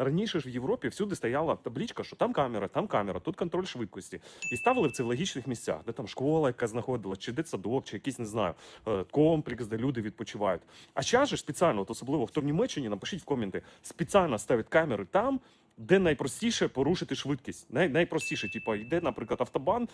Раніше ж в Європі всюди стояла табличка, що там камера, там камера, тут контроль швидкості. І ставили в це в логічних місцях, де там школа, яка знаходилась, чи дитсадок, чи якийсь не знаю е, комплекс, де люди відпочивають. А зараз же спеціально, от особливо в Німеччині, напишіть в коменти, спеціально ставить камери там. Де найпростіше порушити швидкість. Най, найпростіше, типу, йде, наприклад, автобан,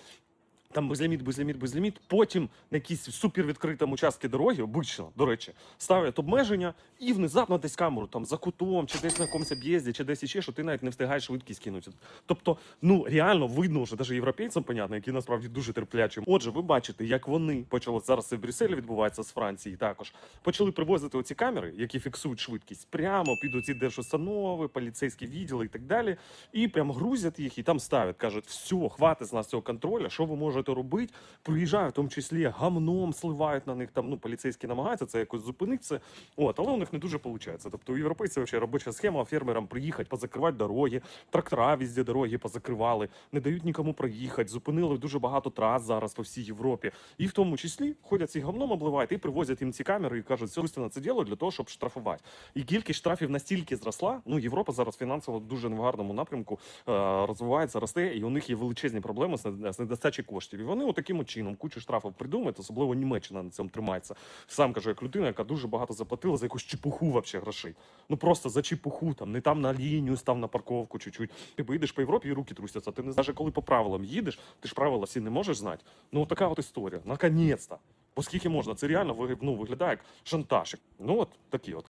там безліміт, безліміт, безліміт. Потім на якійсь супервідкритому участку дороги, обично, до речі, ставлять обмеження і внезапно десь камеру там за кутом, чи десь на якомусь об'їзді, чи десь іще, що ти навіть не встигаєш швидкість кинути. Тобто, ну реально видно, вже навіть європейцям, понятно, які насправді дуже терплячі. Отже, ви бачите, як вони почали зараз в Брюсселі відбувається з Франції також. Почали привозити оці камери, які фіксують швидкість, прямо під оці держустанови, поліцейські відділи і так далі. І прям грузять їх і там ставлять. кажуть, все, хватить з нас цього контролю, що ви можете робити? Приїжджають, в тому числі гамном сливають на них. Там ну поліцейські намагаються це якось зупинити. От, але у них не дуже виходить. Тобто у європейців взагалі робоча схема фермерам приїхати, позакривати дороги, трактора візде дороги позакривали, не дають нікому проїхати. Зупинили дуже багато трас зараз по всій Європі. І в тому числі ходять ці гамном обливають і привозять їм ці камери і кажуть, все на це діло для того, щоб штрафувати. І кількість штрафів настільки зросла. Ну Європа зараз фінансово дуже не в гарному напрямку е, розвивається, росте, і у них є величезні проблеми з недостачі коштів. І вони от таким от чином кучу штрафів придумають, особливо Німеччина на цьому тримається. Сам кажу, як людина, яка дуже багато заплатила за якусь чепуху вообще грошей. Ну просто за чепуху, там не там на лінію, став на парковку чуть-чуть. Ти поїдеш по Європі і руки трусяться. Ти не знаєш, коли по правилам їдеш, ти ж правила всі не можеш знати. Ну от така от історія. Наконець-то. Бо скільки можна? Це реально ну, виглядає як шантаж. Ну от такі от.